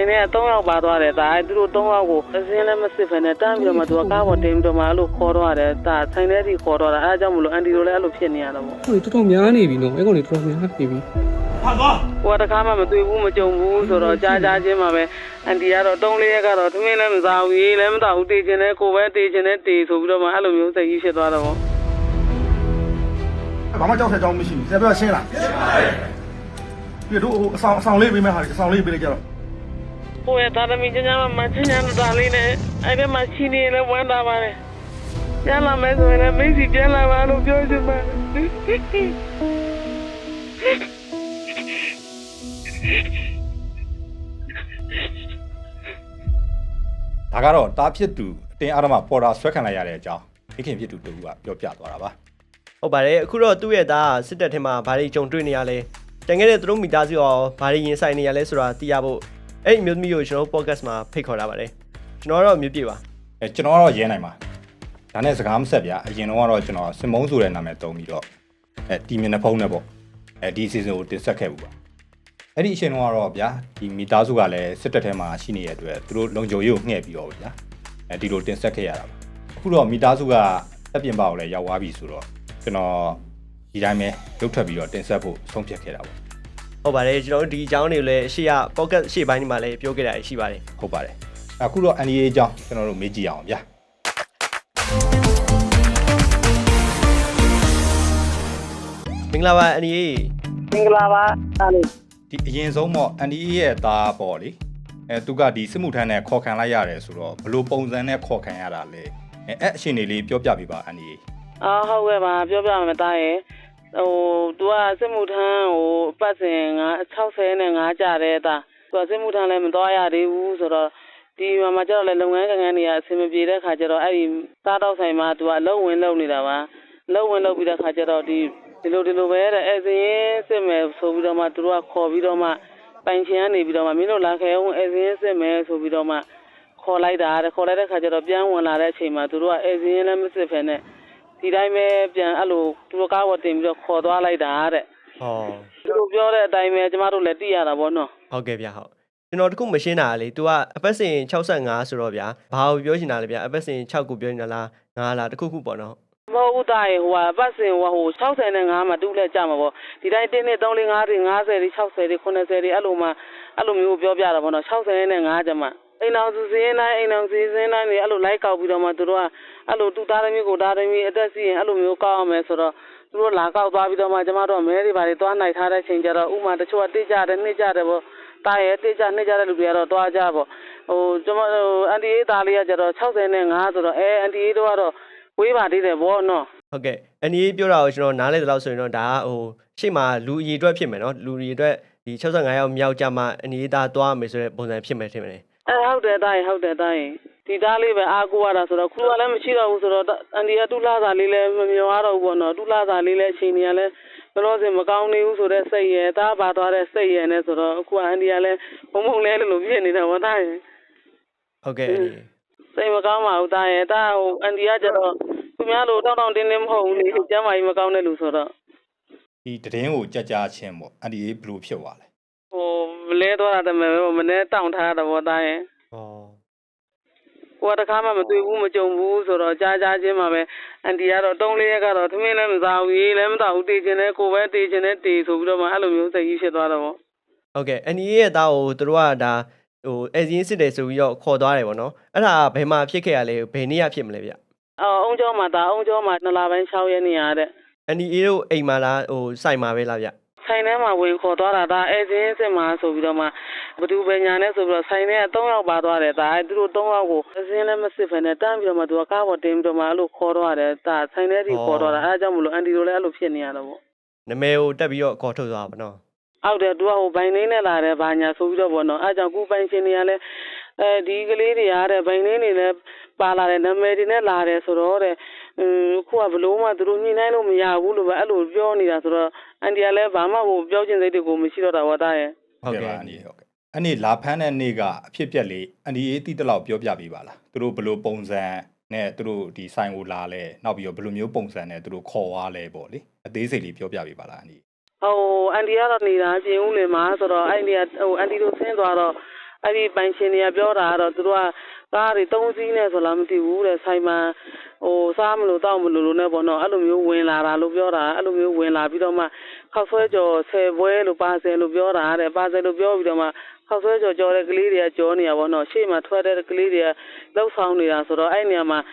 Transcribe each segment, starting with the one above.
ဆိုင်ထဲက3ယောက်ပါသွားတယ်ဒါအဲသူတို့3ယောက်ကိုအစင်းလည်းမစစ်ဖ ೇನೆ တန်းပြီးတော့မှသူကကားပေါ်တင်ပြီးတော့မှအဲ့လိုခေါ်တော့တယ်ဒါဆိုင်ထဲထိခေါ်တော့တာအဲအကြောင်းမလို့အန်တီတို့လည်းအဲ့လိုဖြစ်နေရတော့ပေါ့ဟိုတော်တော်များနေပြီနော်အဲ့ကောင်တွေတော်တော်များနေပြီကိုကတခါမှမတွေ့ဘူးမကြုံဘူးဆိုတော့ကြားကြားချင်းမှာပဲအန်တီကတော့တုံးလေးရက်ကတော့သမင်းလည်းမစားဘူးရေးလည်းမတောက်ဘူးတေးချင်တယ်ကိုပဲတေးချင်တယ်တေးဆိုပြီးတော့မှအဲ့လိုမျိုးစိတ်ကြီးဖြစ်သွားတော့ပေါ့ဘာမှကြောက်ဆက်ကြောင်းမရှိဘူးဆရာပြောရှင်းလားရှင်းပါတယ်ပြတို့ဟိုအဆောင်အဆောင်လေးပေးမယ်ဟာအဆောင်လေးပေးလိုက်ကြတော့ ကိုရဲ့သားသမီးချင်းချင်းမှမချင်းချင်းသားလေးနဲ့အဲ့ဒီမှာရှိနေလဲဝမ်းသာပါတယ်ပြန်လာမယ်ဆိုရင်လည်းမိတ်စီပြန်လာပါလို့ပြောချင်ပါတယ်ဒါကတော့တားဖြစ်သူအတင်းအားဓမ္မပေါ်တာဆွဲခံလိုက်ရတဲ့အကြောင်းမိခင်ဖြစ်သူတူကပြောပြသွားတာပါဟုတ်ပါတယ်အခုတော့သူ့ရဲ့သားစစ်တပ်ထဲမှာဘာတွေကြုံတွေ့နေရလဲတန်ခဲ့တဲ့သူတို့မိသားစုရောဘာတွေရင်ဆိုင်နေရလဲဆိုတာသိရဖို့ အဲ့ဒီမျိုးသမီးကိုကျွန်တော်တို့ podcast မှာဖိတ်ခေါ်ထားပါတယ်ကျွန်တော်ကတော့မြို့ပြပါအဲကျွန်တော်ကတော့ရဲနိုင်ပါဒါနဲ့စကားမဆက်ဗျာအရင်တော့ကတော့ကျွန်တော်စင်မုံဆိုတဲ့နာမည်တုံးပြီးတော့အဲတီမင်နဲ့ဖုန်းနဲ့ပေါ့အဲဒီ season ကိုတင်ဆက်ခဲ့ဘူးပါအဲ့ဒီအချိန်တော့ကတော့ဗျာဒီမိသားစုကလည်းစစ်တပ်ထဲမှာရှိနေတဲ့အတွက်သူတို့လုံခြုံရေးကိုငှဲ့ပြီးတော့ဗျာအဲဒီလိုတင်ဆက်ခဲ့ရတာပါအခုတော့မိသားစုကတပ်ပြင်ပါကိုလည်းရောက်သွားပြီဆိုတော့ကျွန်တော်ဒီတိုင်းပဲလုတ်ထွက်ပြီးတော့တင်ဆက်ဖို့ဆုံးဖြတ်ခဲ့တာပေါ့ ဟုတ်ပါတယ်ကျွန်တော်တို့ဒီအကြောင်းတွေကိုလည်းရှေ့က podcast ရှေ့ပိုင်းဒီမှာလည်းပြောခဲ့တာရှိပါတယ်ဟုတ်ပါတယ်အခုတော့ NDA အကြောင်းကျွန်တော်တို့မေးကြည့်အောင်ဗျာမင်္ဂလာပါအန်ဒီမင်္ဂလာပါသားလေးဒီအရင်ဆုံးပေါ့ NDA ရဲ့သားပေါ့လေအဲသူကဒီစစ်မှုထမ်းနဲ့ခေါ်ခံလိုက်ရတယ်ဆိုတော့ဘယ်လိုပုံစံနဲ့ခေါ်ခံရတာလဲအဲအဲ့အရှင်တွေလေးပြောပြပေးပါ NDA အာဟုတ်ကဲ့ပါပြောပြမယ်သားရဲ့ ဟိုသူကစစ်မှုထမ်းဟိုအပတ်စဉ်60နဲ့5ကြတဲ့တာသူကစစ်မှုထမ်းလည်းမသွားရသေးဘူးဆိုတော့ဒီမှာမှကျတော့လေလုပ်ငန်းကံကံတွေကအဆင်မပြေတဲ့ခါကျတော့အဲ့ဒီစားတော့ဆိုင်မှာသူကလုံဝင်လုံနေတာပါလုံဝင်လုံပြီးတဲ့ခါကျတော့ဒီဒီလိုဒီလိုပဲတဲ့အဲ့စင်းစစ်မယ်ဆိုပြီးတော့မှသူတို့ကခေါ်ပြီးတော့မှပိုင်ချင်ကနေပြီးတော့မှမင်းတို့လာခဲအောင်အဲ့စင်းစစ်မယ်ဆိုပြီးတော့မှခေါ်လိုက်တာတဲ့ခေါ်လိုက်တဲ့ခါကျတော့ပြန်ဝင်လာတဲ့အချိန်မှာသူတို့ကအဲ့စင်းလည်းမစစ်ဖ ೇನೆ ဒီတိုင်းပဲပြန်အဲ့လိုသူတို့ကားဝတ်တင်ပြီးတော့ခေါ်သွားလိုက်တာတဲ့ဟောသူတို့ပြောတဲ့အတိုင်းပဲကျမတို့လည်းသိရတာပေါ့နော်ဟုတ်ကဲ့ဗျာဟုတ်ကျွန်တော်တခုမရှင်းတာလေ तू ကအပတ်စဉ်65ဆိုတော့ဗျာဘာကိုပြောချင်တာလဲဗျာအပတ်စဉ်6ကိုပြောနေတာလား9လားတခုခုပေါ့နော်မဟုတ်ဘူးတာရေဟိုဟာပတ်စင်ဟိုဟို60နဲ့5မှာတူးလဲကြမှာပေါ့ဒီတိုင်း1နဲ့3 4 5 50 50 60 80အဲ့လိုမှအဲ့လိုမျိုးပြောပြတာပေါ့နော်60နဲ့5ကျမ အိမ်အောင်စုစင်းတိုင်းအိမ်အောင်စီစင်းတိုင်းနေအဲ့လိုလိုက်ကောက်ပြီးတော့မှသူတို့ကအဲ့လိုတူသားသမီးကိုသားသမီးအသက်စီရင်အဲ့လိုမျိုးကောက်အောင်မယ်ဆိုတော့သူတို့လာကောက်သွားပြီးတော့မှကျမတို့ကမဲတွေပါတွေသွားနိုင်ထားတဲ့ချိန်ကျတော့ဥမာတချို့ကတိကျတယ်နှိမ့်ကြတယ်ပေါ့တာရဲတိကျနှိမ့်ကြတဲ့လူတွေကတော့သွားကြပေါ့ဟိုကျမဟိုအန်တီအေးသားလေးကကျတော့60နဲ့5ဆိုတော့အဲအန်တီအေးတို့ကတော့ဝေးပါသေးတယ်ဗောနော်ဟုတ်ကဲ့အန်ဒီပြောတာကိုကျွန်တော်နားလဲသလောက်ဆိုရင်တော့ဒါကဟိုရှေ့မှာလူအရေအတွက်ဖြစ်မယ်နော်လူအရေအတွက်ဒီ65ရောက်မြောက်ကြမှာအန်ဒီသားသွားမယ်ဆိုတဲ့ပုံစံဖြစ်မယ်ထင်တယ် အဲဟုတ်တယ်တာရင်ဟုတ်တယ်တာရင်ဒီသားလေးပဲအားကိုးရတာဆိုတော့ခူကလည်းမရှိတော့ဘူးဆိုတော့အန်ဒီကတူလာစာလေးလည်းမမျောရတော့ဘူးပေါ့နော်တူလာစာလေးလည်းအချိန်ကြီးကလည်းဘယ်လို့စင်မကောင်းနေဘူးဆိုတော့စိတ်ရယ်သားပါသွားတဲ့စိတ်ရယ်နဲ့ဆိုတော့အခုကအန်ဒီကလည်းဘုံဘုံလဲလို့ဖြစ်နေတာပေါ့တာရင်ဟုတ်ကဲ့အန်ဒီစိတ်မကောင်းပါဘူးတာရင်တာဟိုအန်ဒီကကျတော့သူများလိုတောင်းတောင်းတင်းတင်းမဟုတ်ဘူးလေကျမ်းမာကြီးမကောင်းတဲ့လူဆိုတော့ဒီတည်င်းကိုကြက်ကြားချင်းပေါ့ NDA ဘယ်လိုဖြစ်သွားလဲ ဟိုလဲသွားတာတမယ်ပဲမနေ့တောင်းထားတာပေါ့တာရင်ဟောကိုကတခါမှမတွေ့ဘူးမကြုံဘူးဆိုတော့ကြားကြားချင်းမှာပဲအန်တီကတော့တုံးလေးရက်ကတော့သမင်းလည်းမစားဘူးရေးလည်းမတောက်ဘူးတေးချင်တယ်ကိုပဲတေးချင်တယ်တေးဆိုပြီးတော့မှအဲ့လိုမျိုးစိတ်ကြီးဖြစ်သွားတော့ဗောဟုတ်ကဲ့အန်ဒီရဲ့သားကိုသူတို့ကဒါဟိုအဲဇင်းစစ်တယ်ဆိုပြီးတော့ခေါ်သွားတယ်ပေါ့နော်အဲ့ဒါဘယ်မှာဖြစ်ခဲ့ရလဲဘယ်နေ့ရဖြစ်မလဲဗျအော်အုံကျော်မှာဒါအုံကျော်မှာနှစ်လပိုင်း6ရက်နေရတဲ့အန်ဒီအေးတို့အိမ်မှာလားဟိုစိုက်မှာပဲလားဗျ ဆိုင်ထဲမှာဝင်ခေါ်သွားတာဒါအဲစင်းစစ်မှာဆိုပြီးတော့မှဘသူပဲညာနဲ့ဆိုပြီးတော့ဆိုင်ထဲက3ယောက်ပါသွားတယ်ဒါအဲသူတို့3ယောက်ကိုအစင်းလည်းမစစ်ဖ ೇನೆ တန်းပြီးတော့မှသူကကားပေါ်တင်ပြီးတော့မှအဲ့လိုခေါ်တော့ရတယ်ဒါဆိုင်ထဲထိခေါ်တော့တာအဲအကြောင်းမလို့အန်တီတို့လည်းအဲ့လိုဖြစ်နေရတော့ဗောနမဲကိုတက်ပြီးတော့ခေါ်ထုတ်သွားပါနော်အောက်တယ်သူကဟိုဘိုင်လေးနဲ့လာတယ်ဘာညာဆိုပြီးတော့ပေါ့နော်အဲကြောင့်ကူပိုင်ရှင်တွေကလည်းအဲဒီကလေးတွေအားတဲ့ဘိုင်လေးတွေလည်းပါလာတယ်နာမည်တွေနဲ့လာတယ်ဆိုတော့တဲ့အင်း ခုကဘလို့မှသူတို့ညှိနှိုင်းလို့မရဘူးလို့ပဲအဲ့လိုပြောနေတာဆိုတော့အန်တီကလည်းဘာမှဟိုပြောချင်စိတ်တွေကိုမရှိတော့တာဝတ်သားရဲ့ဟုတ်ကဲ့ပါ NDA ဟုတ်ကဲ့အဲ့ဒီလာဖမ်းတဲ့နေ့ကအဖြစ်ပြက်လေး NDA တိတလောက်ပြောပြပေးပါလားသူတို့ဘယ်လိုပုံစံနဲ့သူတို့ဒီဆိုင်ကိုလာလဲနောက်ပြီးတော့ဘယ်လိုမျိုးပုံစံနဲ့သူတို့ခေါ်သွားလဲပေါ့လေအသေးစိတ်လေးပြောပြပေးပါလား NDA ဟိုအန်တီကတော့နေတာပြင်ဦးလင်မှာဆိုတော့အဲ့ဒီကဟိုအန်တီတို့ဆင်းသွားတော့အဲ့ဒီပိုင်ရှင်တွေကပြောတာကတော့သူတို့က ကားတွေ၃စီးနဲ့ဆိုလားမသိဘူးတဲ့ဆိုင်မှာဟိုစားမလို့တောက်မလို့လို့နဲ့ပေါ့နော်အဲ့လိုမျိုးဝင်လာတာလို့ပြောတာအဲ့လိုမျိုးဝင်လာပြီးတော့မှခောက်ဆွဲကြော်ဆယ်ပွဲလို့ပါဆယ်လို့ပြောတာတဲ့ပါဆယ်လို့ပြောပြီးတော့မှခောက်ဆွဲကြော်ကြော်တဲ့ကလေးတွေကကြောနေတာပေါ့နော်ရှေ့မှာထွက်တဲ့ကလေးတွေကလှုပ်ဆောင်နေတာဆိုတော့အဲ့နေရာမှာအဲ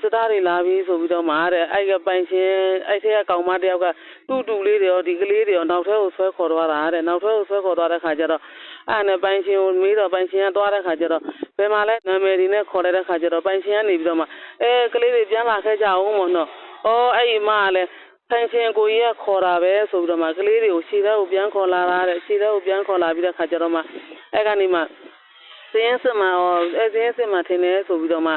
စစ်သားတွေလာပြီးဆိုပြီးတော့မှတဲ့အဲ့ကပိုင်ရှင်အဲ့ထဲကကောင်မတယောက်ကတူတူလေးတွေရောဒီကလေးတွေရောနောက်ထဲကိုဆွဲခေါ်သွားတာတဲ့နောက်ထဲကိုဆွဲခေါ်သွားတဲ့ခါကျတော့အဲ့နဲ့ပိုင်ရှင်ကိုမေးတော့ပိုင်ရှင်ကသွားတဲ့ခါကျတော့ဘယ်မှာလဲနာမည်ဒီနဲ့ခေါ်လိုက်တဲ့ခါကျတော့ပိုင်ရှင်ကနေပြီးတော့မှအဲကလေးတွေပြန်လာခဲ့ကြအောင်မို့နော်အော်အဲ့ဒီမကလည်းပိုင်ရှင်ကိုကြီးကခေါ်တာပဲဆိုပြီးတော့မှကလေးတွေကိုရှီထဲကိုပြန်ခေါ်လာတာတဲ့ရှီထဲကိုပြန်ခေါ်လာပြီးတဲ့ခါကျတော့မှအဲ့ကနေမှစင်းစမအော်အဲစင်းစမထင်တယ်ဆိုပြီးတော့မှ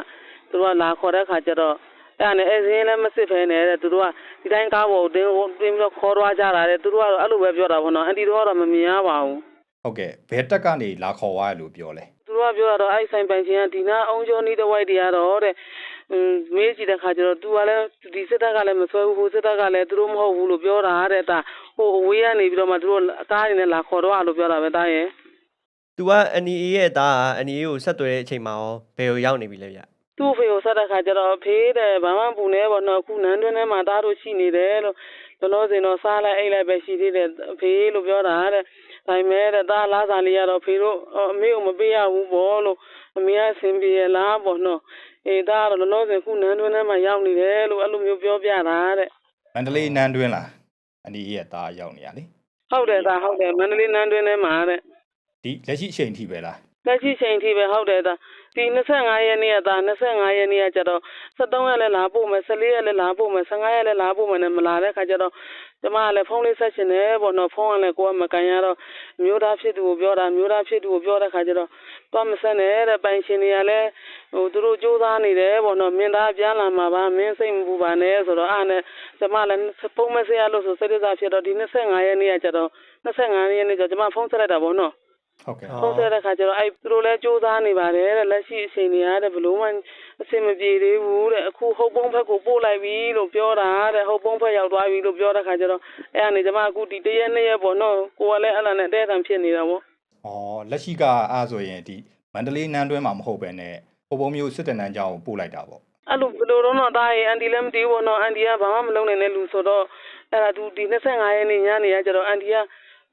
သူတို့ကလာခေါ်တဲ့ခါကျတော့အဲ့ဒါနဲ့အဲစင်းလည်းမစစ်ဖဲနဲ့တဲ့သူတို့ကဒီတိုင်းကားပေါ်တင်းတင်းပြီးတော့ခေါ်သွားကြတာတဲ့သူတို့ကတော့အဲ့လိုပဲပြောတာပေါ့နော်အန်တီတို့ကတော့မမြင်ရပါဘူးဟုတ်ကဲ့ဘယ်တက်ကနေလာခေါ်သွားရလို့ပြောလဲသူတို့ကပြောတာတော့အဲ့ဆိုင်ပိုင်ရှင်ကဒီနာအောင်ကျော်နီးတဲ့ဝိုက်တွေကတော့တဲ့အင်းမေးကြည့်တဲ့ခါကျတော့ तू ကလည်းဒီစစ်တပ်ကလည်းမဆွဲဘူးဟိုစစ်တပ်ကလည်းသူတို့မဟုတ်ဘူးလို့ပြောတာတဲ့တာဟိုအဝေးကနေပြီးတော့မှသူတို့အကားတွေနဲ့လာခေါ်တော့လို့ပြောတာပဲတာရဲ့သူကအန်ဒီရဲ့သားကအန်ဒီကိုဆက်သွယ်တဲ့အချိန်မှာရောဘယ်ကိုရောက်နေပြီလဲဗျ သူ့ဖေကိုဆက်တဲ့ခါကျတော့ဖေးတယ်ဘာမှပူနေပေါ့နော်အခုနန်းတွင်းထဲမှာသားတို့ရှိနေတယ်လို့လောလောဆယ်တော့စားလိုက်အိတ်လိုက်ပဲရှိသေးတယ်ဖေးလို့ပြောတာတဲ့ဒါပေမဲ့တဲ့သားလားစာလေးကတော့ဖေတို့အမေကိုမပေးရဘူးပေါ့လို့အမေကအဆင်ပြေရလားပေါ့နော်အေးသားကတော့လောလောဆယ်အခုနန်းတွင်းထဲမှာရောက်နေတယ်လို့အဲ့လိုမျိုးပြောပြတာတဲ့မန္တလေးနန်းတွင်းလားအန်ဒီရဲ့သားရောက်နေရလေဟုတ်တယ်သားဟုတ်တယ်မန္တလေးနန်းတွင်းထဲမှာတဲ့ဒီလက်ရှိအချိန်ထိပဲလား လက်ရှိချိန်ထိပဲဟုတ်တယ်ဒါဒီ25ရက်နေ့ကဒါ25ရက်နေ့ကကျတော့73ရက်လည်းလာပို့မယ်14ရက်လည်းလာပို့မယ်15ရက်လည်းလာပို့မယ်နဲ့မလာတဲ့ခါကျတော့ကျမကလည်းဖုန်းလေးဆက်ရှင်တယ်ပေါ့နော်ဖုန်းကလည်းကိုကမကန်ရတော့မျိုးသားဖြစ်သူကိုပြောတာမျိုးသားဖြစ်သူကိုပြောတဲ့ခါကျတော့သွားမဆက်နဲ့တဲ့ပိုင်ရှင်တွေကလည်းဟိုသူတို့စူးစမ်းနေတယ်ပေါ့နော်မင်းသားပြန်လာမှာပါမင်းစိတ်မပူပါနဲ့ဆိုတော့အားနဲ့ကျမလည်းဖုန်းမဆက်ရလို့ဆိုစိတ်ဒုက္ခဖြစ်တော့ဒီ25ရက်နေ့ကကျတော့25ရက်နေ့ကျကျမဖုန်းဆက်လိုက်တာပေါ့နော် ဟုတ်ကဲ့ဖုန်းဆက်တဲ့ခါကျတော့အဲ့သူတို့လည်းစူးစမ်းနေပါတယ်တဲ့လက်ရှိအချိန်တွေရတဲ့ဘလို့မှအဆင်မပြေသေးဘူးတဲ့အခုဟုတ်ပုံးဖက်ကိုပို့လိုက်ပြီလို့ပြောတာတဲ့ဟုတ်ပုံးဖက်ရောက်သွားပြီလို့ပြောတဲ့ခါကျတော့အဲ့အနေကျမအခုဒီတရက်နှစ်ရက်ပေါ့နော်ကိုကလည်းအဲ့လာနဲ့တဲ့တံဖြစ်နေတာပေါ့။အော်လက်ရှိကအားဆိုရင်ဒီမန္တလေးနန်းတွင်းမှာမဟုတ်ပဲနဲ့ဟိုပုံမျိုးစစ်တနန်းကျောင်းကိုပို့လိုက်တာပေါ့အဲ့လိုဘယ်လိုတော့တော့ဒါရင်အန်တီလည်းမသိဘူးပေါ့နော်အန်တီကဘာမှမလုပ်နိုင်တဲ့လူဆိုတော့အဲ့ဒါသူဒီ25ရက်နေ့ညနေကကျတော့အန်တီက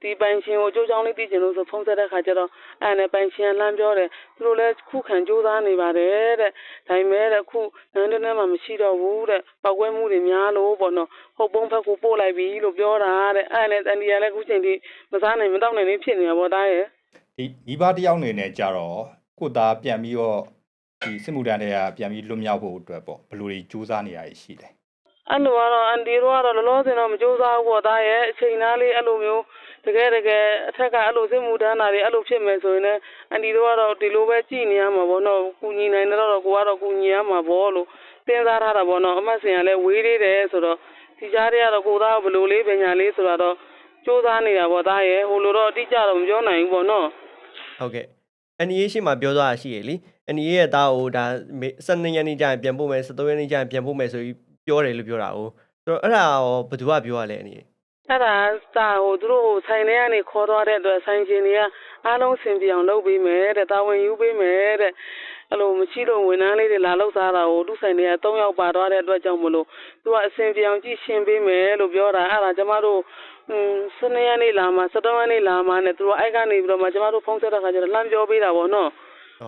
ဒီပိုင်ရှင်ကိုကြိုးချောင်းလေးသိချင်လို့ဆိုဖုန်းဆက်တဲ့ခါကျတော့အဲ့နဲ့ပိုင်ရှင်ကလှမ်းပြောတယ်သူတို့လည်းခုခံကြိုးစားနေပါတယ်တဲ့ဒါပေမဲ့တဲ့ခုနန်းတွင်းထဲမှာမရှိတော့ဘူးတဲ့ပောက်ကွဲမှုတွေများလို့ပေါ့နော်ဟုတ်ပုံးဖက်ကိုပို့လိုက်ပြီလို့ပြောတာတဲ့အဲ့နဲ့အန်တီကလည်းခုချိန်ထိမစားနိုင်မတော့နိုင်လေးဖြစ်နေတာပေါ့ဒါရဲ့။ဒီမိဘတစ်ယောက်အနေနဲ့ကြတော့ကိုယ့်သားပြန်ပြီးတော့ဒီစစ်မှုထမ်းတွေကပြန်ပြီးလွတ်မြောက်ဖို့အတွက်ပေါ့ဘယ်လိုတွေစူးစမ်းနေရရှိလဲ အဲ့လိုကတော့အန်တီတို့ကတော့လောလောဆယ်တော့မကြိုးစားဘူးပေါ့ဒါရဲ့အချိန်သားလေးအဲ့လိုမျိုးတကယ်တကယ်အထက်ကအဲ့လိုစစ်မှုထမ်းတာတွေအဲ့လိုဖြစ်မယ်ဆိုရင်လည်းအန်တီတို့ကတော့ဒီလိုပဲကြည်နေရမှာပေါ့နော်ကူညီနိုင်တော့ကိုကတော့ကူညီရမှာပေါ့လို့စဉ်းစားထားတာပေါ့နော်အမတ်စင်ကလည်းဝေးသေးတယ်ဆိုတော့ဒီကြားတွေကတော့ကိုသားကဘယ်လိုလေးပညာလေးဆိုတော့စူးစမ်းနေတာပေါ့ဒါရဲ့ဟိုလိုတော့အတိအကျတော့မပြောနိုင်ဘူးပေါ့နော်ဟုတ်ကဲ့အန်ဒီရဲ့ရှေ့မှာပြောသွားတာရှိရလေအန်ဒီရဲ့သားကိုဒါ12ရက်နေ့ကျရင်ပြန်ပို့မယ်13ရက်နေ့ကျရင်ပြန်ပို့မယ်ဆိုပြီး ပြောတယ်လို့ပြောတာ哦ဆိုတော့အဲ့ဒါရောဘယ်သူကပြောရလဲအန်ဒီ အဲ့ဒါစာဟိုသူတို့ဟိုဆိုင်ထဲကနေခေါ်သွားတဲ့အတွက်ဆိုင်ရှင်တွေကအားလုံးစင်ပြေအောင်လုပ်ပေးမယ်တဲ့တာဝန်ယူပေးမယ်တဲ့အဲ့လိုမရှိလို့ဝန်ထမ်းလေးတွေလာလောက်စားတာကိုသူဆိုင်တွေက၃ယောက်ပါသွားတဲ့အတွက်ကြောင့်မလို့သူကအစင်ပြေအောင်ကြည့်ရှင်းပေးမယ်လို့ပြောတာအဲ့ဒါကျမတို့อืมစနေရက်နေ့လာမှာစတော့ရက်နေ့လာမှာနဲ့သူတို့အိုက်ကနေပြီးတော့မှကျမတို့ဖုန်းဆက်တဲ့ခါကျတော့လှမ်းပြောပေးတာပေါ့နော်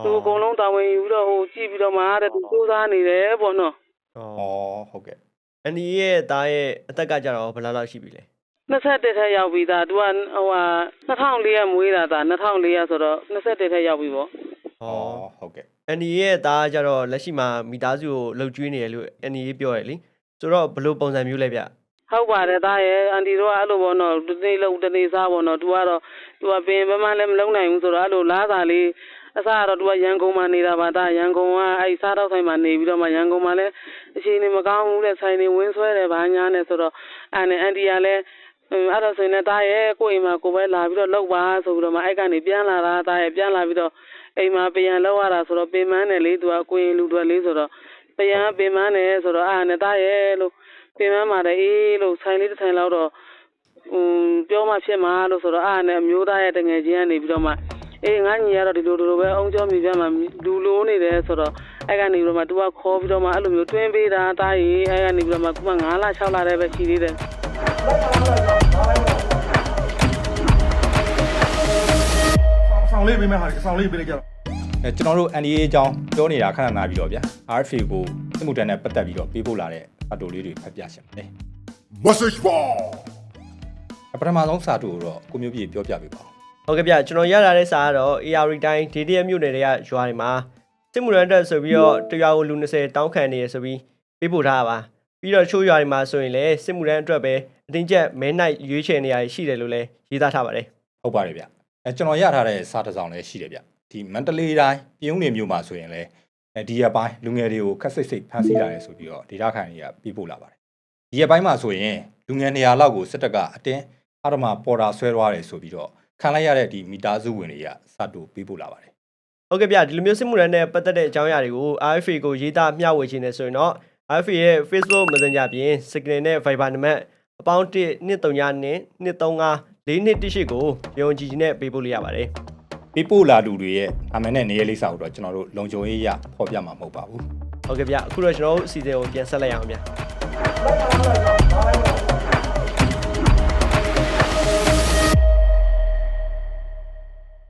သူအကုန်လုံးတာဝန်ယူပြီးတော့ဟိုကြည့်ပြီးတော့မှတဲ့သူစူးစမ်းနေတယ်ပေါ့နော် ဩ။အော်ဟုတ်ကဲ့အန်ဒီရဲ့သားရဲ့အသက်ကကြတော့ဘယ်လောက်လောက်ရှိပြီလဲ21ထက်ရောက်ပြီသားသူကဟိုဟာ2004ရက်မွေးတာသား2004ရက်ဆိုတော့21ထက်ရောက်ပြီပေါ့။အော်ဟုတ်ကဲ့အန်ဒီရဲ့သားကြတော့လက်ရှိမှာမိသားစုကိုလှုပ်ကျွေးနေတယ်လို့အန်ဒီပြောရလေဆိုတော့ဘယ်လိုပုံစံမျိုးလဲဗျဟုတ်ပါတယ်သားရဲ့အန်တီတို့ကအဲ့လိုပေါ့နော်ဒီနေ့လုံးဒီနေ့စားပေါ့နော်သူကတော့သူကပင်ဘယ်မှလည်းမလုံးနိုင်ဘူးဆိုတော့အဲ့လိုလားစာလေး အစားကတော့သူကရန်ကုန်မှာနေတာပါသားရန်ကုန်ကအဲ့စားတော့ဆိုင်မှာနေပြီးတော့မှရန်ကုန်မှာလည်းအချိန်နေမကောင်းဘူးတဲ့ဆိုင်နေဝင်းဆွဲတယ်ဘာညာနဲ့ဆိုတော့အဲ့နဲ့အန်တီကလည်းအဲ့တော့ဆိုရင်လည်းသားရဲ့ကိုယ့်အိမ်မှာကိုယ်ပဲလာပြီးတော့လောက်ပါဆိုပြီးတော့မှအဲ့ကနေပြန်လာတာသားရဲ့ပြန်လာပြီးတော့အိမ်မှာပြန်လောက်ရတာဆိုတော့ပင်မန်းတယ်လေသူကကိုရင်လူတွေလေးဆိုတော့ပြန်ပင်မန်းတယ်ဆိုတော့အဲ့နဲ့သားရဲ့လို့ပြင်မပါတယ်အေးလို့ဆိုင်လေးတစ်ဆိုင်လောက်တော့ဟိုပြောမှဖြစ်မှာလို့ဆိုတော့အားနဲ့အမျိုးသားရဲ့တငယ်ချင်းကနေပြီးတော့မှ အေးငါညီကတော့ဒီလိုဒီလိုပဲအုံကျော်မြေပြမှာလူလိုနေတယ်ဆိုတော့အဲ့ကနေပြီးတော့မှ तू ကခေါ်ပြီးတော့မှအဲ့လိုမျိုးတွင်းပေးတာတာကြီးအဲ့ကနေပြီးတော့မှခုမှ9လ6လတည်းပဲရှိသေးတယ်ဆောင်လေးပေးမယ်ဟာဒီဆောင်လေးပေးလိုက်ကြတော့အဲကျွန်တော်တို့ NDA အကြောင်းပြောနေတာခဏနာပြီးတော့ဗျာ RFA ကိုစစ်မှုထမ်းနဲ့ပတ်သက်ပြီးတော့ပေးပို့လာတဲ့အတူလေးတွေဖတ်ပြရှင်တယ် Message Ball! ပထမဆုံးစာတူကိုတော့ကိုမျိုးပြည့်ပြောပြပေးပါဦး ဟုတ်ကဲ့ဗျကျွန်တော်ရလာတဲ့စာကတော့ AR တိုင်း DDM မြို့နယ်တွေကရွာတွေမှာစစ်မှုရန်တက်ဆိုပြီးတော့တရွာကိုလူ20တောင်းခံနေရဆိုပြီးပေးပို့ထားတာပါပြီးတော့ချိုးရွာတွေမှာဆိုရင်လည်းစစ်မှုရန်အတွက်ပဲအတင်းကျပ်မဲနိုင်ရွေးချယ်နေရရှိတယ်လို့လည်းရေးသားထားပါတယ်ဟုတ်ပါတယ်ဗျအဲကျွန်တော်ရထားတဲ့စာတစ်စောင်လည်းရှိတယ်ဗျဒီမန္တလေးတိုင်းပြုံးနေမြို့မှာဆိုရင်လည်းအဲဒီရက်ပိုင်းလူငယ်တွေကိုခက်စိတ်စိတ်ဖမ်းဆီးလာတယ်ဆိုပြီးတော့ဒေတာခန်ကြီးကပြပို့လာပါတယ်ဒီရက်ပိုင်းမှာဆိုရင်လူငယ်200လောက်ကိုစစ်တပ်ကအတင်းအဓမ္မပေါ်တာဆွဲသွားတယ်ဆိုပြီးတော့ ခံလိုက်ရတဲ့ဒီမီတာစုဝင်တွေကစာတူပြပို့လာပါတယ်ဟုတ်ကဲ့ဗျဒီလိုမျိုးစစ်မှုရန်နဲ့ပတ်သက်တဲ့အကြောင်းအရာတွေကို RFA ကိုရေးသားမျှဝေခြင်းနဲ့ဆိုရင်တော့ RFA ရဲ့ Facebook Messenger ပြင် Signal နဲ့ Viber နံပါတ်အပေါင်း1 239နဲ့235 4218ကိုယုံကြည်ခြင်းနဲ့ပေးပို့လို့ရပါတယ်ပြပို့လာလူတွေရဲ့အမှန်နဲ့နေရာလေးစာကိုတော့ကျွန်တော်တို့လုံခြုံရေးရဖော်ပြမှာမဟုတ်ပါဘူးဟုတ်ကဲ့ဗျအခုတော့ကျွန်တော်တို့အစီအစဉ်ကိုပြန်ဆက်လိုက်အောင်ဗျ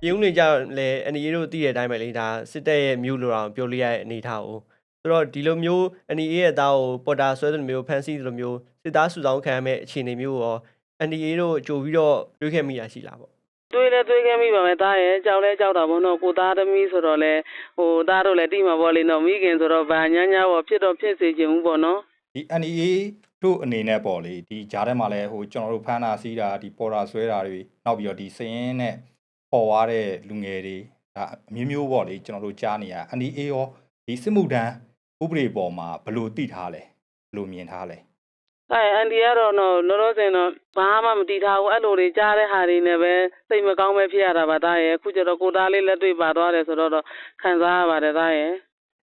ပြုံးနေကြလဲအနေရတို့သိတဲ့အတိုင်းပဲလေဒါစစ်တပ်ရဲ့မျိုးလိုအောင်ပြောလို့ရတဲ့အနေထားကိုဆိုတော့ဒီလိုမျိုးအနေရရဲ့အသားကိုပေါ်တာဆွဲတဲ့လိုမျိုးဖန်ဆီးတဲ့လိုမျိုးစစ်သားစုဆောင်ခံရမဲ့အခြေအနေမျိုးကိုရောအနေရတို့ကြိုပြီးတော့တွေးခဲ့မိတာရှိလားပေါ့တွေးလဲတွေးခဲ့မိပါမယ်တာရဲ့ကြောက်လဲကြောက်တာပေါ့နော်ကိုသားသမီးဆိုတော့လဲဟိုသားတို့လည်းတိမှာပေါ့လေနော်မိခင်ဆိုတော့ဗာညာညာပေါ့ဖြစ်တော့ဖြစ်စေချင်ဘူးပေါ့နော်ဒီ NEA တို့အနေနဲ့ပေါ့လေဒီဂျားထဲမှာလည်းဟိုကျွန်တော်တို့ဖမ်းတာစီးတာဒီပေါ်တာဆွဲတာတွေနောက်ပြီးတော့ဒီစရင်နဲ့ ပေါ်သွားတဲ့လူငယ်တွေဒါအမျိုးမျိုးပေါ့လေကျွန်တော်တို့ကြားနေရ NEA ရောဒီစစ်မှုထမ်းဥပဒေပေါ်မှာဘယ်လိုသိထားလဲဘယ်လိုမြင်ထားလဲအဲအန်ဒီကတော့တော့လောလောဆယ်တော့ဘာမှမတီးထားဘူးအဲ့လိုတွေကြားတဲ့ဟာတွေနဲ့ပဲစိတ်မကောင်းပဲဖြစ်ရတာပါတာရဲ့အခုကျတော့ကိုသားလေးလက်တွေ့ပါသွားတယ်ဆိုတော့တော့ခံစားရပါတယ်တာရဲ့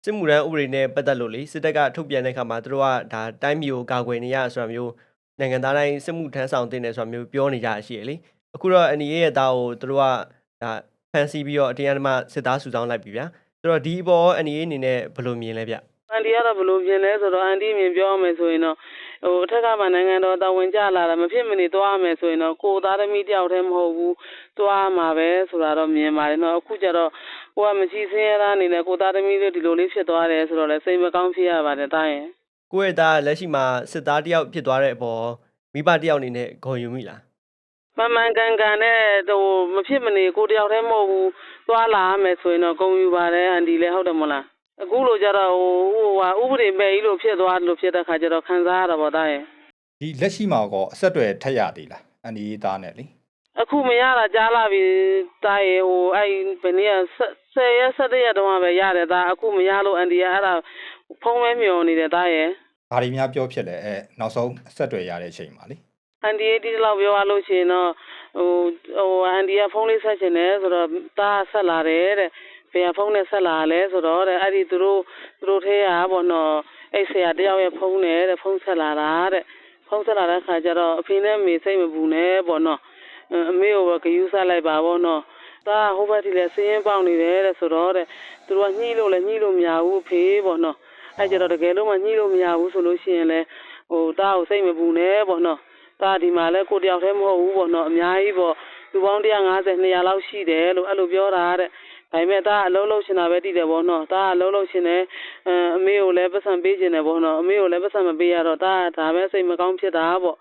စစ်မှုရန်ဥပဒေနဲ့ပတ်သက်လို့လေစစ်တပ်ကထုတ်ပြန်တဲ့အခါမှာသူတို့ကဒါတိုင်းပြည်ကိုကာကွယ်နေရဆိုတာမျိုးနိုင်ငံသားတိုင်းစစ်မှုထမ်းဆောင်တင်တယ်ဆိုတာမျိုးပြောနေကြရရှိရလေ အခုတော့အနေရရဲ့သားကိုသူတို့ကဒါဖန်ဆီးပြီးတော့အတင်းအဓမ္မစစ်သားစုဆောင်လိုက်ပြီဗျာဆိုတော့ဒီအပေါ်အနေရအနေနဲ့ဘယ်လိုမြင်လဲဗျအန်ဒီကတော့ဘယ်လိုပြင်လဲဆိုတော့အန်ဒီမြင်ပြောရမယ်ဆိုရင်တော့ဟိုအထက်ကမှနိုင်ငံတော်တာဝန်ကျလာတာမဖြစ်မနေသွားမယ်ဆိုရင်တော့ကိုသားသမီးတယောက်တည်းမဟုတ်ဘူးသွားမှာပဲဆိုတာတော့မြင်ပါတယ်နော်အခုကျတော့ကိုကမကြည့်စင်းရတာအနေနဲ့ကိုသားသမီးတို့ဒီလိုလေးဖြစ်သွားတယ်ဆိုတော့လည်းစိတ်မကောင်းဖြစ်ရပါတယ်တာရဲ့ကိုယ့်ရဲ့သားလက်ရှိမှာစစ်သားတယောက်ဖြစ်သွားတဲ့အပေါ်မိဘတယောက်အနေနဲ့ဂုဏ်ယူမိလား မန်မှန်ကန်ကန်နဲ့ဟိုမဖြစ်မနေကိုတယောက်တည်းမဟုတ်ဘူးသွားလာရမယ်ဆိုရင်တော့ဂုံယူပါတယ်အန်ဒီလည်းဟုတ်တယ်မဟုတ်လားအခုလိုကြတော့ဟိုဟိုဟာဥပဒေမဲ့ကြီးလို့ဖြစ်သွားလို့ဖြစ်တဲ့ခါကျတော့ခံစားရတာပေါ့တာရဲ့ဒီလက်ရှိမှာကောအဆက်အသွယ်ထက်ရသေးလား NEA သားနဲ့လေအခုမရတာကြားလာပြီတာရေဟိုအဲ့ဘယ်နည်းဆယ်ရက်ဆက်ရက်တုန်းကပဲရတယ်ဒါအခုမရလို့အန်ဒီကအဲ့ဒါဖုံးမဲမြော်နေတယ်တာရေဘာတွေများပြောဖြစ်လဲအဲနောက်ဆုံးအဆက်အသွယ်ရတဲ့အချိန်မှာလေ အန်ဒီဒီလောက်ပြောရလို့ရှိရင်တော့ဟိုဟိုအန်ဒီကဖုန်းလေးဆက်ချင်တယ်ဆိုတော့တာဆက်လာတယ်တဲ့ဘယ်ဖုန်းနဲ့ဆက်လာလဲဆိုတော့တဲ့အဲ့ဒီသူတို့သူတို့ထဲရပေါ့နော်အဲ့ဆရာတယောက်ရဲ့ဖုန်းနဲ့တဲ့ဖုန်းဆက်လာတာတဲ့ဖုန်းဆက်လာတဲ့ခါကျတော့အဖေနဲ့မေစိတ်မပူနဲ့ပေါ့နော်အမေကိုပဲဂယူးဆက်လိုက်ပါပေါ့နော်ဒါဟိုဘက်ထိလည်းစင်းရင်ပေါက်နေတယ်တဲ့ဆိုတော့တဲ့သူတို့ကညှိလို့လည်းညှိလို့မရဘူးဖေးပေါ့နော်အဲကြတော့တကယ်လို့မှညှိလို့မရဘူးဆိုလို့ရှိရင်လည်းဟိုတားကိုစိတ်မပူနဲ့ပေါ့နော် တားဒီမှာလည်းကိုတယောက်တည်းမဟုတ်ဘူးပေါ့နော်အများကြီးပေါ့လူပေါင်း150 200လောက်ရှိတယ်လို့အဲ့လိုပြောတာတဲ့ဒါပေမဲ့ဒါအလုံးလုံးရှင်တာပဲတည်တယ်ပေါ့နော်ဒါအလုံးလုံးရှင်တယ်အအမေကိုလည်းပတ်စံပေးခြင်းတယ်ပေါ့နော်အမေကိုလည်းပတ်စံမပေးရတော့ဒါဒါပဲစိတ်မကောင်းဖြစ်တာပေါ့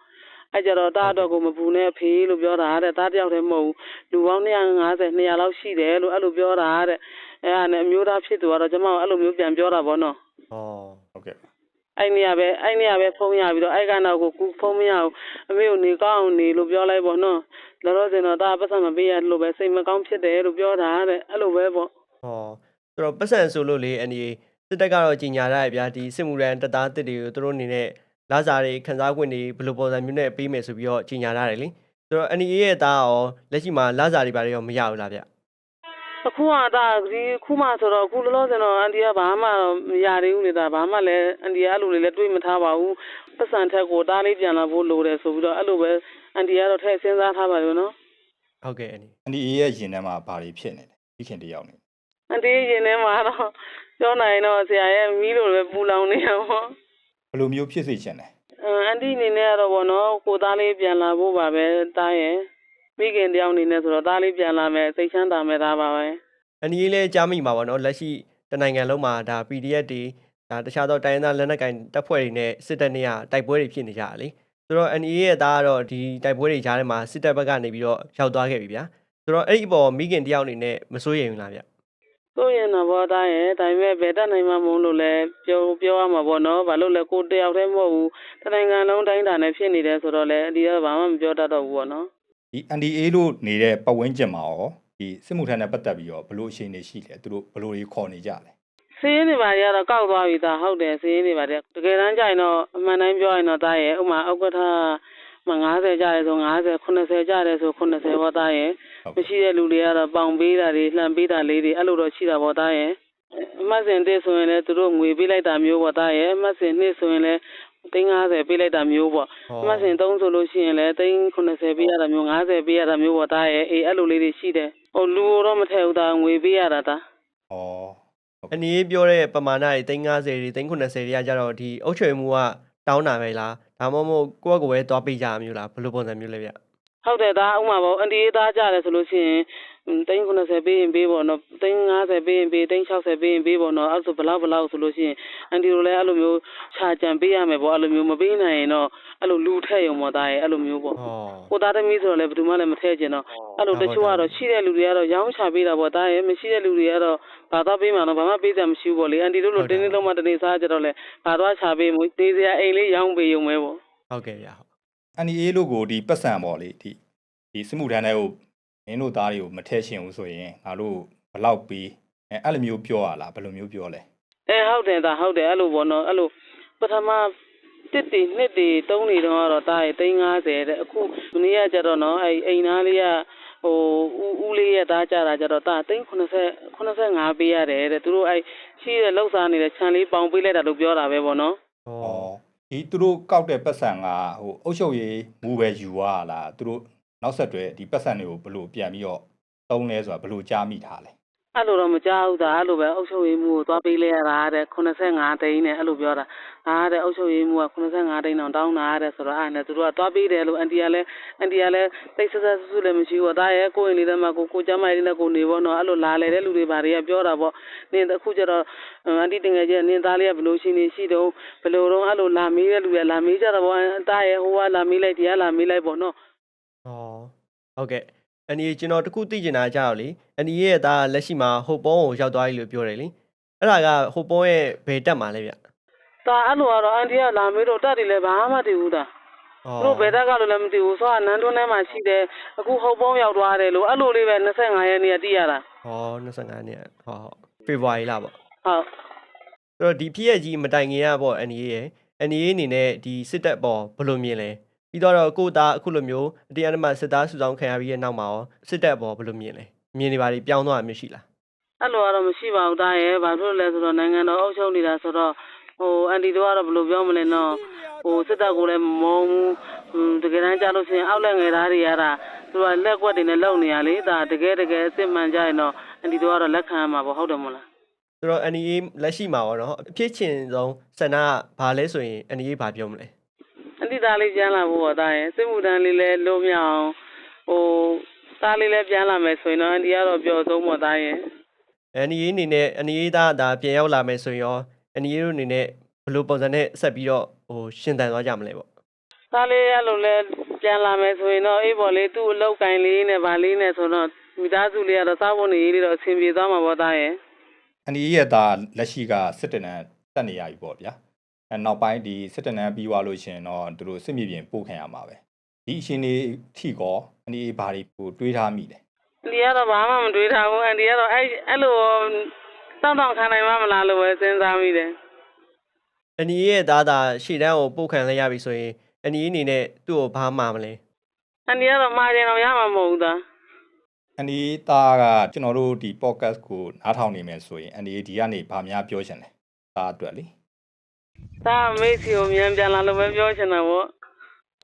အဲ့ကြတော့တားတော့ကိုမပူနဲ့အဖေလို့ပြောတာတဲ့တားတယောက်တည်းမဟုတ်ဘူးလူပေါင်း150 200လောက်ရှိတယ်လို့အဲ့လိုပြောတာတဲ့အဲ့ဒါနဲ့အမျိုးသားဖြစ်သူကတော့ကျွန်မအဲ့လိုမျိုးပြန်ပြောတာဗောနော်ဟောဟုတ်ကဲ့ အဲ့နေရပဲအဲ့နေရပဲဖုန်းရပြီးတော့အဲ့ကတော့ကိုကူဖုန်းမရဘူးအမေကိုနေကောင်းအောင်နေလို့ပြောလိုက်ဗောနော်လောလောဆယ်တော့တားပတ်စံမပေးရလို့ပဲစိတ်မကောင်းဖြစ်တယ်လို့ပြောတာတဲ့အဲ့လိုပဲဗောဟောဆိုတော့ပတ်စံဆိုလို့လေအနေစစ်တပ်ကတော့ကြီးညာရရဗျာဒီစစ်မှုရန်တပ်သားတစ်တွေကိုသူတို့အနေနဲ့လာစားတွေခန်းစားခွင့်တွေဘယ်လိုပုံစံမျိုးနဲ့ပေးမယ်ဆိုပြီးတော့ကြီးညာရတယ်လေဆိုတော့အနေရဲ့သားရောလက်ရှိမှာလာစားတွေဘာတွေရောမရဘူးလားဗျ အခုကဒါဒီခုမှဆိုတော့အခုလောလောဆယ်တော့အန်တီကဘာမှမရသေးဘူးလေဒါဘာမှလည်းအန်တီကအဲ့လိုလေးလည်းတွေးမထားပါဘူးပတ်စံထက်ကိုတားလေးပြန်လာဖို့လိုတယ်ဆိုပြီးတော့အဲ့လိုပဲအန်တီကတော့ထည့်စဉ်းစားထားပါလို့နော်ဟုတ်ကဲ့အန်ဒီအန်ဒီအေးရဲ့ရင်ထဲမှာဘာတွေဖြစ်နေလဲဒီခင်တယောက်နေအန်တီရင်ထဲမှာတော့ပြောနိုင်တော့ဆရာရဲ့မီးလိုပဲပူလောင်နေရပေါ့ဘယ်လိုမျိုးဖြစ်စေချင်လဲအန်တီအနေနဲ့ကတော့ဗောနော်ကိုသားလေးပြန်လာဖို့ပါပဲတားရဲ့ မိခင်တယောက်အနေနဲ့ဆိုတော့သားလေးပြန်လာမယ်စိတ်ချမ်းသာမယ်ဒါပါပဲအန်ဒီလေးကြားမိမှာပေါ့နော်လက်ရှိတနိုင်ငံလုံးမှာဒါ PDF တွေဒါတခြားသောတိုင်းရင်းသားလက်နက်ကိုင်တပ်ဖွဲ့တွေနဲ့စစ်တပ်နဲ့ကတိုက်ပွဲတွေဖြစ်နေကြတာလေဆိုတော့ NEA ရဲ့သားကတော့ဒီတိုက်ပွဲတွေကြားထဲမှာစစ်တပ်ဘက်ကနေပြီးတော့ရောက်သွားခဲ့ပြီဗျာဆိုတော့အဲ့ဒီအပေါ်မိခင်တယောက်အနေနဲ့မစိုးရိမ်ဘူးလားဗျဆိုရင်တော့ဗောတားရဲ့ဒါပေမဲ့ဘယ်တတ်နိုင်မှမဟုတ်လို့လဲပြောပြောရမှာဗောနော်ဘာလို့လဲကိုတယောက်တည်းမဟုတ်ဘူးတနိုင်ငံလုံးတိုင်းတာနဲ့ဖြစ်နေတယ်ဆိုတော့လေအဒီကဘာမှမပြောတတ်တော့ဘူးဗောနော် ဒီအန်ဒီအေးလို့နေတဲ့ပတ်ဝန်းကျင်မှာရောဒီစစ်မှုထမ်းနဲ့ပတ်သက်ပြီးတော့ဘယ်လိုအခြေအနေရှိလဲသူတို့ဘယ်လိုတွေခေါ်နေကြလဲစင်းနေပါတွေကတော့ကောက်သွားပြီသားဟုတ်တယ်စင်းနေပါတွေတကယ်တမ်းကျရင်တော့အမှန်တိုင်းပြောရင်တော့တားရဲ့ဥမာဥက္ကဋ္ဌမ90ကျတယ်ဆို90 80ကျတယ်ဆို80ဘောသားရဲ့ဟုတ်မရှိတဲ့လူတွေကတော့ပေါင်ပေးတာတွေလှန်ပေးတာလေးတွေအဲ့လိုတော့ရှိတာပေါ့သားရဲ့အမှတ်စဉ်တစ်ဆိုရင်လည်းသူတို့ငွေပေးလိုက်တာမျိုးပေါ့သားရဲ့အမှတ်စဉ်နှစ်ဆိုရင်လည်း 350ပေးလိုက်တာမျိုးပေါ့အမှတ်စဉ်3ဆိုလို့ရှိရင်လည်း380ပေးရတာမျိုး90ပေးရတာမျိုးပေါ့သားရဲ့အေးအဲ့လိုလေးတွေရှိတယ်ဟိုလူတော့မထည့်ဘူးသားငွေပေးရတာသားဩအန်ဒီပြောတဲ့ပမာဏတွေ350တွေ390တွေကကြတော့ဒီအုတ်ချွေမှုကတောင်းတာပဲလားဒါမှမဟုတ်ကိုယ့်အကိုယ်ပဲသွားပေးကြရမျိုးလားဘယ်လိုပုံစံမျိုးလဲဗျဟုတ်တယ်ဒါဥမာပေါ့အန်တီအေးသားကြတယ်ဆိုလို့ရှိရင် 390ပေးရင်ပေးပေါ့နော်350ပေးရင်ပေး360ပေးရင်ပေးပေါ့နော်အဲ့ဆိုဘလောက်ဘလောက်ဆိုလို့ရှိရင်အန်တီတို့လည်းအဲ့လိုမျိုးခြာကြံပေးရမယ်ပေါ့အဲ့လိုမျိုးမပေးနိုင်ရင်တော့အဲ့လိုလူထည့်ရုံပေါ့သားရဲ့အဲ့လိုမျိုးပေါ့ဟောကိုသားသမီးဆိုတော့လည်းဘယ်သူမှလည်းမထည့်ချင်တော့အဲ့လိုတချို့ကတော့ရှိတဲ့လူတွေကတော့ရောင်းချပေးတာပေါ့သားရဲ့မရှိတဲ့လူတွေကတော့ဘာသာပေးမှတော့ဘာမှပေးစရာမရှိဘူးပေါ့လေအန်တီတို့လိုတင်းတင်းလုံးမတင်းစားကြတော့လေဘာသွားချပေးမှုသေးစရာအိမ်လေးရောင်းပေးရုံပဲပေါ့ဟုတ်ကဲ့ဗျဟုတ်အန်ဒီအေးလို့ကိုဒီပတ်စံပေါ့လေဒီဒီစစ်မှုထမ်းတွေကို မင်းတို့သားတွေကိုမထည့်ရှင်ဘူးဆိုရင်ငါတို့ဘယ်လောက်ပေးအဲအဲ့လိုမျိုးပြောရလားဘယ်လိုမျိုးပြောလဲအဲဟုတ်တယ်ဒါဟုတ်တယ်အဲ့လိုပေါ့နော်အဲ့လိုပထမတစ်တီနှစ်တီသုံးတီတော့ကတော့တားရ350တဲ့အခုမနေ့ကကြတော့နော်အဲ့အိမ်သားလေးကဟိုဦးဦးလေးရဲ့သားကြတာကြတော့တာ390 85ပေးရတယ်တဲ့သူတို့အဲ့ရှိတဲ့လောက်စားနေတဲ့ခြံလေးပေါင်ပေးလိုက်တာလို့ပြောတာပဲပေါ့နော်ဟောဩဒီသူတို့ကောက်တဲ့ပတ်စံကဟိုအုပ်ချုပ်ရေးမူပဲယူရလားသူတို့ နောက်ဆက်တွဲဒီပတ်စံတွေကိုဘယ်လိုပြန်ပြီးတော့တုံးလဲဆိုတာဘယ်လိုကြားမိထားလဲအဲ့လိုတော့မကြောက်ဘူးဒါအဲ့လိုပဲအုပ်ချုပ်ရေးမှုကိုသွားပေးလိုက်ရတာတဲ့85တိန်းနဲ့အဲ့လိုပြောတာဟာတဲ့အုပ်ချုပ်ရေးမှုက85တိန်းတော့တောင်းတာတဲ့ဆိုတော့အဲ့နဲ့သူတို့ကသွားပေးတယ်လို့အန်တီကလည်းအန်တီကလည်းတိတ်ဆက်ဆက်ဆူဆူလည်းမရှိဘူးဒါရဲ့ကိုယ်ရင်လေးထဲမှာကိုကိုကျမကြီးနဲ့ကိုနေပေါ့နော်အဲ့လိုလာလေတဲ့လူတွေဘာတွေကပြောတာပေါ့နင်းအခုကျတော့အန်တီတင်ငယ်ချင်းနင်းသားလေးကဘလို့ရှိနေရှိတော့ဘလို့တော့အဲ့လိုလာမေးတဲ့လူတွေလာမေးကြတာပေါ့ဒါရဲ့ဟိုကလာမေးလိုက်ဒီကလာမေးလိုက်ပေါ့နော် ဟောဟုတ်ကဲ့ အန်ဒီကျွန်တော်တခုသိချင်တာကြောက်လေ အန်ဒီရဲ့သားလက်ရှိမှာ ဟိုပုံးကို ရောက်သွားပြီလို့ ပြောတယ်လေ အဲ့ဒါက ဟိုပုံးရဲ့ ဘယ်တက်မှာလဲဗျဒါအဲ့လိုကတော့ အန်တီက လာမေးတော့တက်တယ်လည်း ဘာမှမတည်ဘူးဒါဟောသူတို့ ဘယ်တက်ကလို့လည်း မသိဘူးဆိုတော့နန်းတွန်းထဲမှာရှိတယ် အခုဟုတ်ပုံးရောက်သွားတယ်လို့ အဲ့လိုလေးပဲ25ရက်နေ့ကတည်ရတာဟော25နှစ်ဟောဖေဖော်ဝါရီလပေါ့ ဟုတ် ဆိုတော့ ဒီဖြစ်ရကြီး မတိုင်ခင်ရပေါ့ NEA ရဲ့ NEA အနေနဲ့ ဒီစစ်တပ်ပေါ် ဘယ်လိုမြင်လဲ ပြီးတော့ကိုသားအခုလိုမျိုးအတရားဓမ္မစစ်သားစုဆောင်ခံရပြီးတဲ့နောက်မှာရောစစ်တပ်ပေါ်ဘယ်လိုမြင်လဲမြင်နေပါလိပြောင်းသွားတာမျိုးရှိလားအဲ့လိုကတော့မရှိပါဘူးတားရဲ့ဘာဖြစ်လို့လဲဆိုတော့နိုင်ငံတော်အုပ်ချုပ်နေတာဆိုတော့ဟိုအန်တီတို့ကတော့ဘယ်လိုပြောမလဲနော်ဟိုစစ်တပ်ကိုလည်းမမုန်းဘူးဟွန်းတကယ်တမ်းကြားလို့ရှိရင်အောက်လက်ငယ်သားတွေရတာသူကလက်ကွက်တွေနဲ့လုံနေရလေဒါတကယ်တကယ်အစ်စ်မှန်ကြရင်တော့အန်တီတို့ကတော့လက်ခံရမှာပေါ့ဟုတ်တယ်မဟုတ်လားဆိုတော့ NEA လက်ရှိမှာရောနော်အဖြစ်ချင်းဆုံးဆန္ဒကဘာလဲဆိုရင် NEA ဘာပြောမလဲ အန်တီသားလေးပြန်လာဖို့ပေါ့တားရဲ့စစ်မှုထမ်းလေးလည်းလုံးမြောင်ဟိုသားလေးလည်းပြန်လာမယ်ဆိုရင်တော့အန်တီကတော့ပျော်ဆုံးပေါ့တားရဲ့ NEA အနေနဲ့ NEA သားဒါပြန်ရောက်လာမယ်ဆိုရင်ရော NEA တို့အနေနဲ့ဘယ်လိုပုံစံနဲ့ဆက်ပြီးတော့ဟိုရှင်သန်သွားကြမလဲပေါ့သားလေးအဲ့လိုလဲပြန်လာမယ်ဆိုရင်တော့အေးပေါ်လေးသူ့အလောက်ကင်လေးနဲ့ဗာလေးနဲ့ဆိုတော့မိသားစုလေးကတော့စားဖို့နေရေးလေးတော့အဆင်ပြေသွားမှာပေါ့သားရဲ့အန်ဒီရဲ့သားလက်ရှိကစစ်တပ်နဲ့တက်နေရပြီပေါ့ဗျာ အဲနောက်ပိုင်းဒီစစ်တပ်နဲ့ပြီးသွားလို့ရှရင်တော့သူတို့စစ်မြေပြင်ပို့ခံရမှာပဲဒီအရှင်နေထိကောအန်ဒီဘာတွေပို့တွေးထားမိလဲအန်ဒီကတော့ဘာမှမတွေးထားဘူးအန်ဒီကတော့အဲ့အဲ့လိုတောင်းတောင်းခံနိုင်မှမလားလို့ပဲစဉ်းစားမိတယ် NEA ရဲ့သားသာရှေ့တန်းကိုပို့ခံလိုက်ရပြီဆိုရင် NEA အနေနဲ့သူ့ကိုဘာမှမလဲအန်ဒီကတော့မှားတယ်တော့ရမှာမဟုတ်ဘူးသားအန်ဒီသားကကျွန်တော်တို့ဒီ podcast ကိုနားထောင်နေမယ်ဆိုရင်အန်ဒီဒီကနေဗာများပြောချင်တယ်သားအတွက်လေ သားမိတ်ဆွေကိုမြန်ပြန်လာလို့ပဲပြောချင်တာပေါ့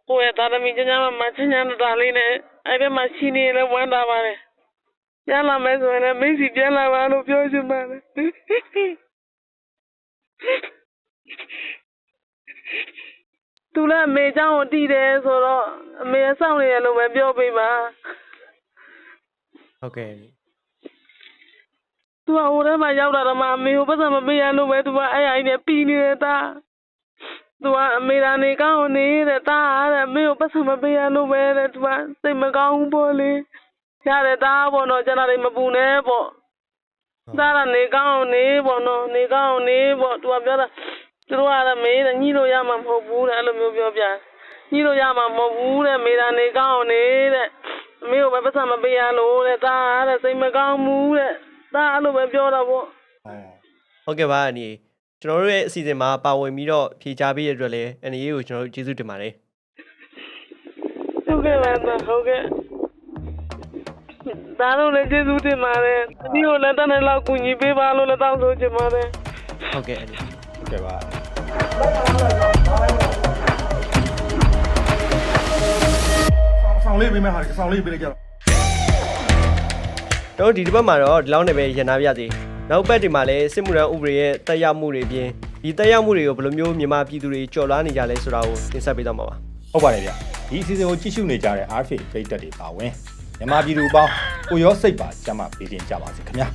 ကိုယ့်ရဲ့သားသမီးကျန်းကျန်းမမချမ်းချမ်းသာလေးနဲ့ အဲ့ဒီမှာရှိနေလဲဝမ်းသာပါတယ်ပြန်လာမယ်ဆိုရင်လည်းမိတ်စီပြန်လာပါလို့ပြောချင်ပါတယ်သူလည်းအမေเจ้าကိုတည်တယ်ဆိုတော့အမေကစောင့်နေရလို့ပဲပြောပေးပါ ဟုတ်ကဲ့ သူကဟိုထဲမှာရောက်လာတော့မှအမေကိုပတ်စံမပေးရလို့ပဲသူကအဲ့အိုင်နဲ့ပြီးနေတဲ့သား သူကအမေရာနေကောင်းနေတဲ့သားတဲ့အမေကိုပတ်စံမပေးရလို့ပဲတဲ့သူကစိတ်မကောင်းဘူးပေါ့လေရတဲ့သားပေါ့နော်ကျွန်တော်တွေမပူနဲ့ပေါ့သားကနေကောင်းနေပေါ့နော်နေကောင်းနေပေါ့သူကပြောတာသူတို့ကလည်းမေးတယ်ညှိလို့ရမှာမဟုတ်ဘူးတဲ့အဲ့လိုမျိုးပြောပြညှိလို့ရမှာမဟုတ်ဘူးတဲ့မေရာနေကောင်းနေတဲ့အမေကိုပဲပတ်စံမပေးရလို့တဲ့သားတဲ့စိတ်မကောင်းဘူးတဲ့သားအဲ့လိုပဲပြောတာပေါ့ဟုတ်ကဲ့ပါအနီ ကျွန်တော်တို့ရဲ့အစီအစဉ်မှာပါဝင်ပြီးတော့ဖြေချပေးရတဲ့အတွက်လည်းအနီကိုကျွန်တော်တို့ကျေးဇူးတင်ပါတယ်ဟုတ်ကဲ့ပါသားဟုတ်ကဲ့ဒါတော့လည်းကျေးဇူးတင်ပါတယ်ဒီကိုလည်းတန်းတဲ့လောက်ကူညီပေးပါလို့လည်းတောင်းဆိုချင်ပါတယ်ဟုတ်ကဲ့အနီဟုတ်ကဲ့ပါဆောင်ဆောင်လေးပေးမယ်ဟာဆောင်လေးပေးလိုက်ကြတော့တော့ဒီတစ်ပတ်မှာတော့ဒီလောက်နဲ့ပဲရန်နာပြသေး နောက်ပတ်ဒီမှာလည်းစစ်မှုရန်ဥပဒေရဲ့တက်ရောက်မှုတွေအပြင်ဒီတက်ရောက်မှုတွေကိုဘယ်လိုမျိုးမြန်မာပြည်သူတွေကြော်လွှားနေကြလဲဆိုတာကိုတင်ဆက်ပေးတော့မှာပါဟုတ်ပါတယ်ဗျဒီအစီအစဉ်ကိုကြည့်ရှုနေကြတဲ့ RFA ပြည်သက်တွေပါဝင်မြန်မာပြည်သူအပေါင်းကိုရောစိတ်ပါကျမ်းမာပေးတင်ကြပါစေခင်ဗျာ